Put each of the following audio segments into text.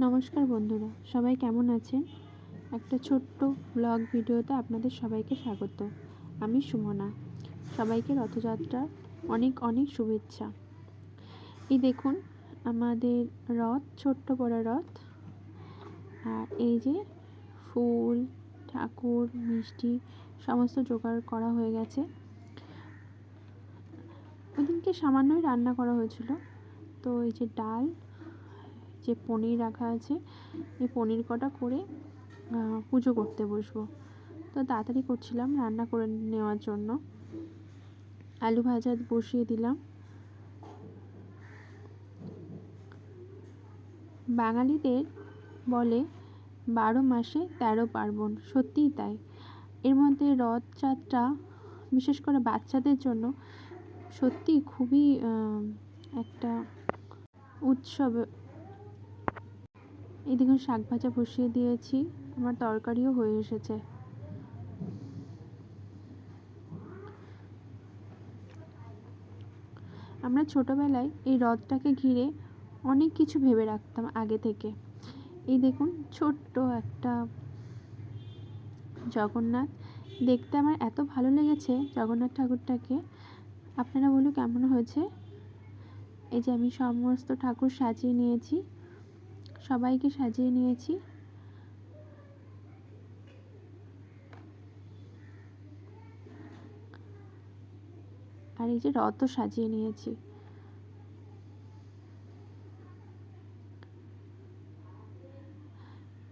নমস্কার বন্ধুরা, সবাই কেমন আছেন? একটা ছোট্ট ব্লগ ভিডিওতে আপনাদের সবাইকে স্বাগত। আমি সুমনা। সবাইকে রথযাত্রার অনেক অনেক শুভেচ্ছা। এই দেখুন, আমাদের রথ, ছোট্ট বড় রথ। আর এই যে ফুল, ঠাকুর, মিষ্টি সমস্ত জোগাড় করা হয়ে গেছে। ওদিনকে সামান্যই রান্না করা হয়েছিল। তো এই যে ডাল যে পনির রাখা আছে, এই পনির কটা করে পুজো করতে বসবো। তো তাড়াতাড়ি করছিলাম রান্না করে নেওয়ার জন্য। আলু ভাজা বসিয়ে দিলাম। বাঙালিদের বলে বারো মাসে তেরো পার্বণ, সত্যিই তাই। এর মধ্যে রথযাত্রা, বিশেষ করে বাচ্চাদের জন্য সত্যি খুবই একটা উৎসব দেখুন শাক ভাজা বসিয়ে দিয়েছি, আমার তরকারিও হয়ে এসেছে। আমরা ছোটোবেলায় এই হ্রদটাকে ঘিরে অনেক কিছু ভেবে রাখতাম আগে থেকে। এই দেখুন, ছোট্ট একটা জগন্নাথ। দেখতে আমার এত ভালো লেগেছে জগন্নাথ ঠাকুরটাকে। আপনারা বলুন কেমন হয়েছে? এই যে আমি সমস্ত ঠাকুর সাজিয়ে নিয়েছি। সবাইকে সাজিয়ে নিয়েছি। আর এই যে রথও সাজিয়ে নিয়েছি।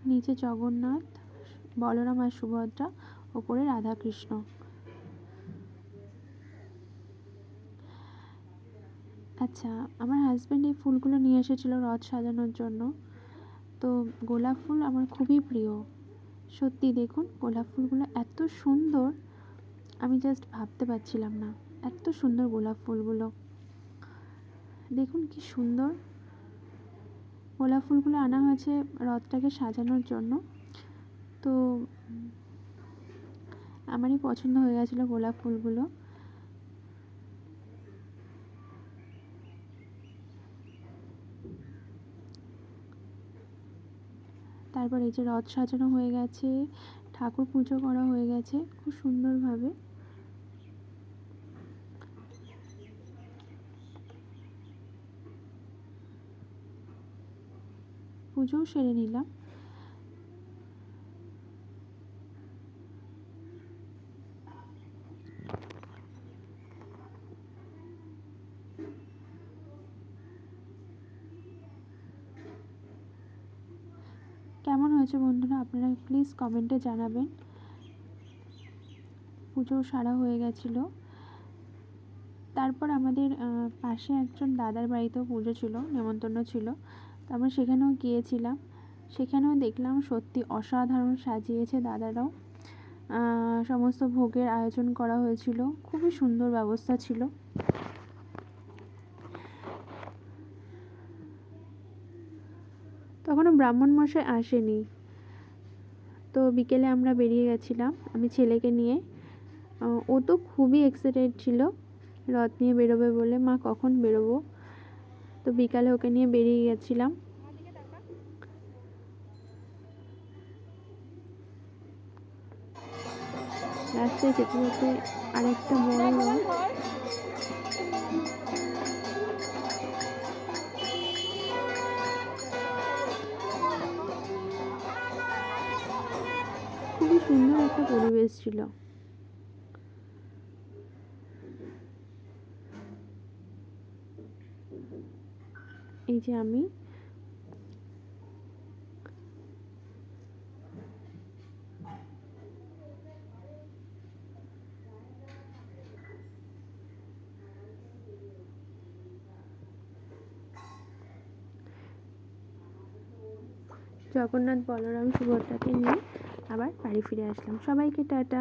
নিচে জগন্নাথ, বলরাম আর সুভদ্রা, ওপরে রাধাকৃষ্ণ। আচ্ছা আমার হাজব্যান্ড এই ফুলগুলো নিয়ে এসেছিল রথ সাজানোর জন্য। তো গোলাপ ফুল আমার খুবই প্রিয়। সত্যি দেখুন, গোলাপ ফুলগুলো এত সুন্দর, আমি জাস্ট ভাবতে পারছিলাম না। এত সুন্দর গোলাপ ফুলগুলো। দেখুন কি সুন্দর। গোলাপ ফুলগুলো আনা হয়েছে রথটাকে সাজানোর জন্য। তো আমারই পছন্দ হয়ে গেছিল গোলাপ ফুলগুলো। তারপর এই যে রথ সাজানো হয়ে গেছে, ঠাকুর পুজো করা হয়ে গেছে, খুব সুন্দরভাবে। পুজোও সেরে নিলাম। কেমন হয়েছে বন্ধুরা আপনারা প্লিজ কমেন্টে জানাবেন। পুজো সারা হয়ে গেছিল। তারপর আমাদের পাশে একজন দাদার বাড়িতেও পুজো ছিল, নেমন্তন্ন ছিল। তারপর সেখানেও গিয়েছিলাম। সেখানেও দেখলাম সত্যি অসাধারণ সাজিয়েছে দাদারাও। সমস্ত ভোগের আয়োজন করা হয়েছিল। খুবই সুন্দর ব্যবস্থা ছিল। তখনও ব্রাহ্মণ মশাই আসেনি। তো বিকেলে আমরা বেরিয়ে গেছিলাম আমি ছেলেকে নিয়ে। ও তো খুবই এক্সাইটেড ছিল, রথ নিয়ে বেরোবে বলে, মা, কখন বেরোবো? তো বিকালে ওকে নিয়ে বেরিয়ে গেছিলাম। রাস্তায় যেতে যেতে আরেকটা বড় খুবই সুন্দর একটা পরিবেশ ছিল। এই যে আমি। জগন্নাথ বলরাম সুভদ্রাকে নিয়ে আবার বাড়ি ফিরে আসলাম। সবাইকে টাটা।